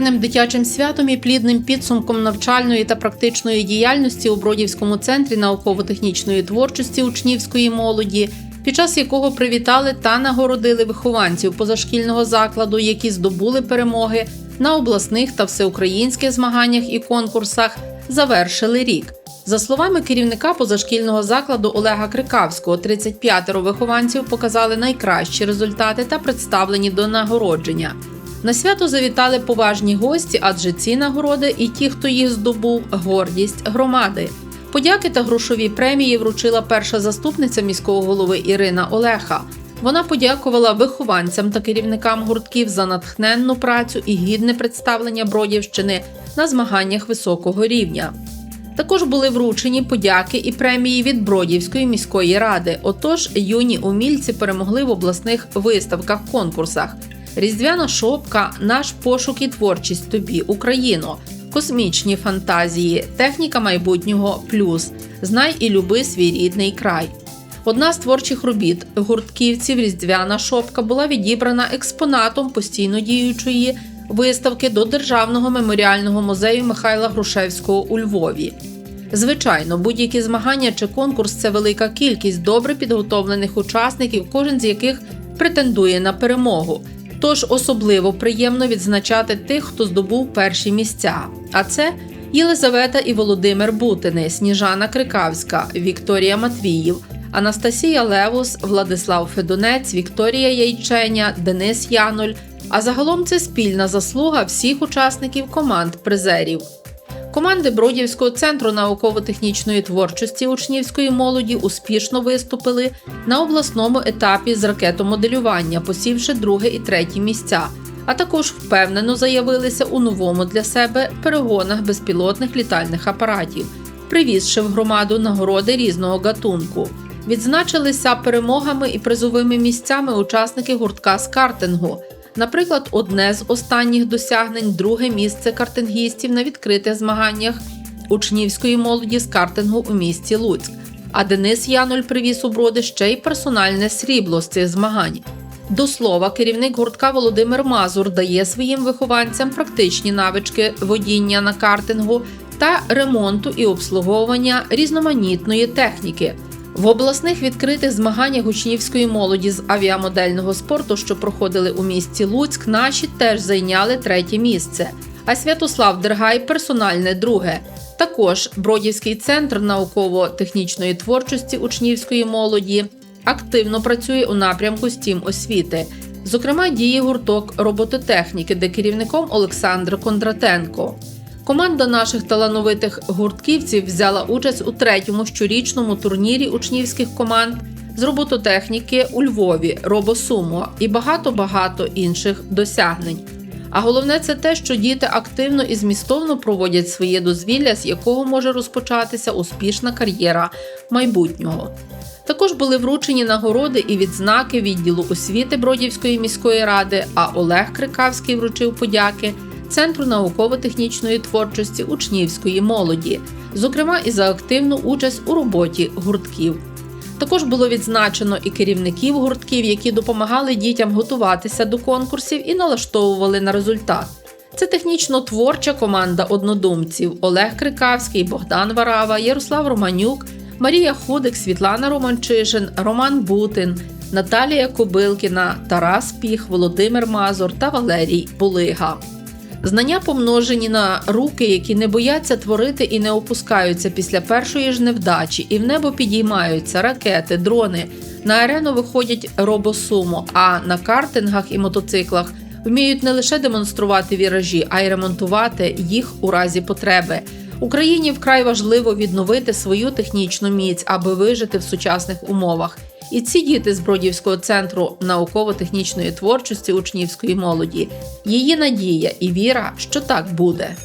гарним дитячим святом і плідним підсумком навчальної та практичної діяльності у Бродівському центрі науково-технічної творчості учнівської молоді, під час якого привітали та нагородили вихованців позашкільного закладу, які здобули перемоги на обласних та всеукраїнських змаганнях і конкурсах, завершили рік. За словами керівника позашкільного закладу Олега Крикавського, 35 вихованців показали найкращі результати та представлені до нагородження. На свято завітали поважні гості, адже ці нагороди і ті, хто їх здобув, гордість громади. Подяки та грошові премії вручила перша заступниця міського голови Ірина Олеха. Вона подякувала вихованцям та керівникам гуртків за натхненну працю і гідне представлення Бродівщини на змаганнях високого рівня. Також були вручені подяки і премії від Бродівської міської ради. Отож, юні умільці перемогли в обласних виставках конкурсах. Різдвяна шопка, наш пошук і творчість тобі, Україно, космічні фантазії, техніка майбутнього плюс. Знай і люби свій рідний край. Одна з творчих робіт гуртківців Різдвяна шопка була відібрана експонатом постійно діючої виставки до Державного меморіального музею Михайла Грушевського у Львові. Звичайно, будь-які змагання чи конкурс це велика кількість добре підготовлених учасників, кожен з яких претендує на перемогу. Тож особливо приємно відзначати тих, хто здобув перші місця. А це Єлизавета і Володимир Бутини, Сніжана Крикавська, Вікторія Матвіїв, Анастасія Левус, Владислав Федонець, Вікторія Яйченя, Денис Януль. А загалом це спільна заслуга всіх учасників команд призерів. Команди Бродівського центру науково-технічної творчості учнівської молоді успішно виступили на обласному етапі з ракетомоделювання, посівши друге і третє місця, а також впевнено заявилися у новому для себе перегонах безпілотних літальних апаратів, привізши в громаду нагороди різного гатунку. Відзначилися перемогами і призовими місцями учасники гуртка з картингу. Наприклад, одне з останніх досягнень друге місце картингістів на відкритих змаганнях учнівської молоді з картингу у місті Луцьк. А Денис Януль привіз у броди ще й персональне срібло з цих змагань. До слова, керівник гуртка Володимир Мазур дає своїм вихованцям практичні навички водіння на картингу та ремонту і обслуговування різноманітної техніки. В обласних відкритих змаганнях учнівської молоді з авіамодельного спорту, що проходили у місті Луцьк, наші теж зайняли третє місце. А Святослав Дергай персональне друге. Також Бродівський центр науково-технічної творчості учнівської молоді активно працює у напрямку стім освіти. Зокрема, діє гурток робототехніки, де керівником Олександр Кондратенко. Команда наших талановитих гуртківців взяла участь у третьому щорічному турнірі учнівських команд з робототехніки у Львові, Робосумо і багато-багато інших досягнень. А головне це те, що діти активно і змістовно проводять своє дозвілля, з якого може розпочатися успішна кар'єра майбутнього. Також були вручені нагороди і відзнаки відділу освіти Бродівської міської ради. А Олег Крикавський вручив подяки Центру науково-технічної творчості учнівської молоді, зокрема і за активну участь у роботі гуртків. Також було відзначено і керівників гуртків, які допомагали дітям готуватися до конкурсів і налаштовували на результат. Це технічно творча команда однодумців Олег Крикавський, Богдан Варава, Ярослав Романюк, Марія Худик, Світлана Романчишин, Роман Бутин, Наталія Кобилкіна, Тарас Піх, Володимир Мазур та Валерій Булига. Знання помножені на руки, які не бояться творити і не опускаються після першої ж невдачі, і в небо підіймаються ракети, дрони. На арену виходять робосумо, а на картингах і мотоциклах вміють не лише демонструвати віражі, а й ремонтувати їх у разі потреби. Україні вкрай важливо відновити свою технічну міць, аби вижити в сучасних умовах. І ці діти з Бродівського центру науково-технічної творчості учнівської молоді її надія і віра, що так буде.